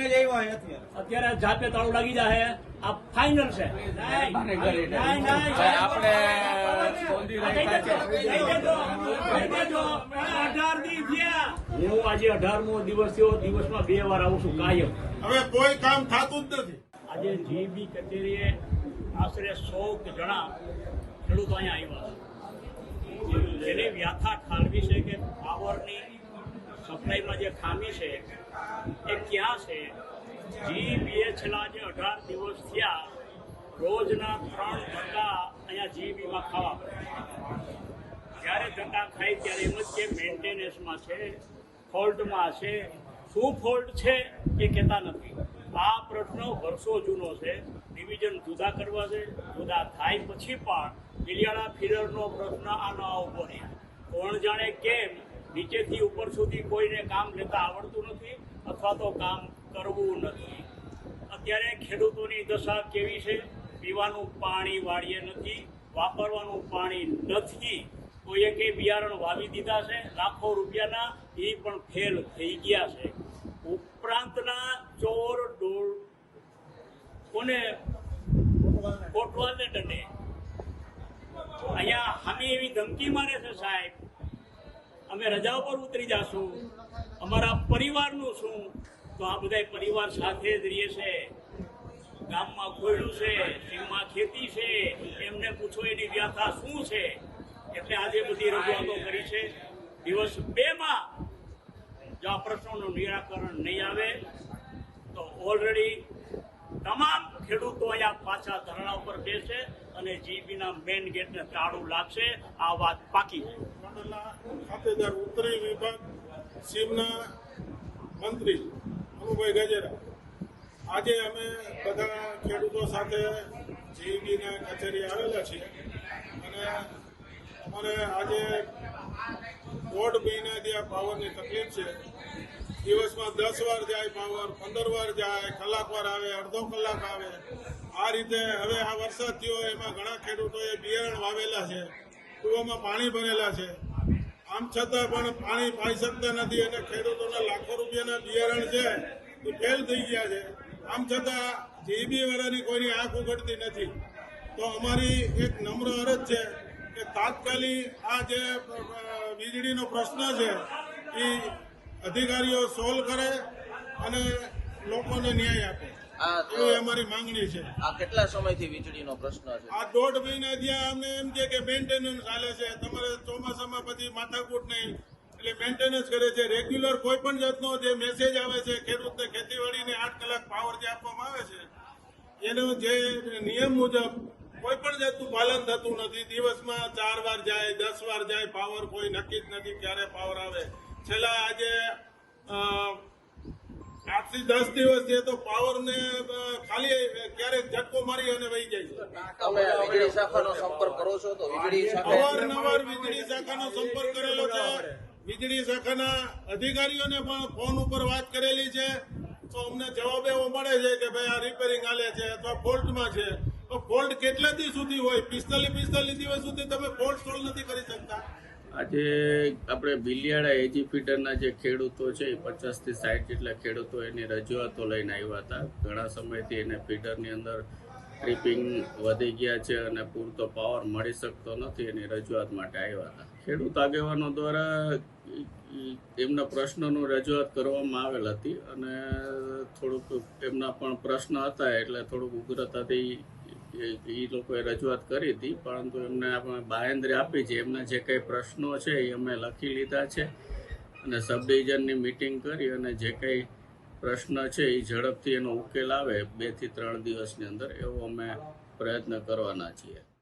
લઈને અત્યારે. જાતે તાળું લાગી જાય આ ફાઇનલ છે. આપણે. હું આજે અઢારમો દિવસ થયો દિવસમાં બે વાર આવું છું કાયમ. હવે કોઈ કામ થતું જ નથી. આજે જીબી કચેરીએ આશરે સો જણા ખેડૂતો અહીંયા આવ્યા છે. જેની વ્યાથા ઠાલવી છે કે પાવરની સપ્લાયમાં જે ખામી છે એ ક્યાં છે? જી બીએ છેલ્લા જે અઢાર દિવસ થયા, રોજના ત્રણ ધક્કા અહીંયા જી બીમાં ખાવા પડે જ્યારે ધંધા ખાય ત્યારે એમ જ કે મેન્ટેનન્સમાં છે, ફોલ્ટમાં છે. શું ફોલ્ટ છે એ કહેતા નથી. આ પ્રશ્ન વર્ષો જૂનો છે. ડિવિઝન જુદા કરવા છે, જુદા થાય પછી પણ બિલિયાળા ફિલરનો પ્રશ્ન આનો ઊભો રહ્યા કોણ જાણે કેમ નીચેથી ઉપર સુધી કોઈને કામ લેતા આવડતું નથી. અથવા તો કામ કરવું નથી. અત્યારે ખેડૂતોની દશા કેવી છે? પીવાનું પાણી વાળીએ નથી, વાપરવાનું પાણી નથી. કોઈએ કે બિયારણ વાવી દીધા છે, લાખો રૂપિયાના, એ પણ ફેલ થઈ ગયા છે. ઉપરાંતના ચોર ડોળ કોને? કોટવાલને દંડે અહીંયા હામી એવી ધમકી મારે છે સાહેબ. અમે રજા પર ઉતરી જાશું. અમારા પરિવારનું શું તો આ બધા પરિવાર સાથે જ રહીએ છે. ગામમાં કોયડું છે સીમમાં ખેતી છે. એમને પૂછો એની વ્યાથા શું છે? એટલે આજે બધી રજૂઆતો કરી છે. દિવસ બેમાં જો આ પ્રશ્નોનું નિરાકરણ નહીં આવે, તો ઓલરેડી તમામ ખેડૂતો અહીંયા પાછા ધરણા ઉપર બેસે અને જીબીના મેઇન ગેટને તાળું લાગશે. આ વાત પાકી ખાતેદાર ઉત્તરી વિભાગ સીમના મંત્રી અનુભાઈ ગજેરા. આજે અમે બધા ખેડૂતો સાથે જીઈડીના કચેરી આવેલા છીએ અને અમારે આજે દોઢ મહિના આ પાવરની તકલીફ છે, દિવસમાં દસ વાર જાય પાવર, પંદર વાર જાય, કલાક વાર આવે, અડધો કલાક આવે. આ રીતે હવે આ વરસાદ થયો, એમાં ઘણા ખેડૂતોએ બિયારણ વાવેલા છે, કૂવામાં પાણી ભરેલા છે. આમ છતાં પણ પાણી પાઈ શકતા નથી અને ખેડૂતોના લાખો રૂપિયાના બિયારણ છે એ ફેલ થઈ ગયા છે. આમ છતાં જીબી વાળાની કોઈની આંખ ઉઘડતી નથી. તો અમારી એક નમ્ર અરજ છે કે તાત્કાલિક આ જે વીજળીનો પ્રશ્ન છે એ અધિકારીઓ સોલ્વ કરે અને લોકોને ન્યાય આપે. આ અમારી માંગણી છે. આ કેટલા સમયથી વીજળીનો પ્રશ્ન છે? આ દોઢ મહિના ત્યાં અમને એમ છે કે મેન્ટેનન્સ ચાલે છે. તમારે ચોમાસામાં પછી માથાકૂટ નહીં. એટલે મેન્ટેનન્સ કરે છે. રેગ્યુલર કોઈ પણ જાતનો જે મેસેજ આવે છે ખેડૂતને ખેતીવાડીને આઠ કલાક પાવર જે આપવામાં આવે છે એનો જે નિયમ મુજબ કોઈ પણ જાતનું પાલન થતું નથી. દિવસમાં ચાર વાર જાય દસ વાર જાય પાવર કોઈ નક્કી જ નથી ક્યારે પાવર આવે. છેલ્લા આજે અ, આઠથી દસ દિવસ છે તો પાવર ને ખાલી ક્યારેક ઝટકો મારી અને વહી જાય વીજળી શાખાનો સંપર્ક કરો છો તો વીજળી અવારનવાર વીજળી શાખાનો સંપર્ક કરેલો છે. વીજળી શાખાના અધિકારીઓને પણ ફોન ઉપર વાત કરેલી છે. તો અમને જવાબ એવો મળે છે કે ભાઈ આ રિપેરિંગ હાલે છે અથવા ફોલ્ટમાં છે. તો ફોલ્ટ કેટલા દિવસ સુધી હોય? પિસ્તાલીસ પિસ્તાલીસ દિવસ સુધી તમે ફોલ્ટ સોલ્વ નથી કરી શકતા. આજે આપણે બિલિયાળા એજી ફીડરના જે ખેડૂતો છે, એ પચાસથી સાઠ જેટલા ખેડૂતો એની રજૂઆતો લઈને આવ્યા હતા. ઘણા સમયથી એને ફીડરની અંદર ટ્રીપિંગ વધી ગયા છે અને પૂરતો પાવર મળી શકતો નથી એની રજૂઆત માટે આવ્યા હતા. ખેડૂત આગેવાનો દ્વારા એમના પ્રશ્નોનું રજૂઆત કરવામાં આવેલ હતી અને થોડુંક એમના પણ પ્રશ્ન હતા એટલે થોડુંક ઉગ્રતાથી એ લોકોએ રજૂઆત કરી હતી, પરંતુ એમને આપણે બાહેંધરી આપી છે. એમના જે કંઈ પ્રશ્નો છે એ અમે લખી લીધા છે અને સબ ડિવિઝનની મિટિંગ કરી અને જે કંઈ પ્રશ્ન છે એ ઝડપથી એનો ઉકેલ આવે બેથી ત્રણ દિવસની અંદર, એવો અમે પ્રયત્ન કરવાના છીએ.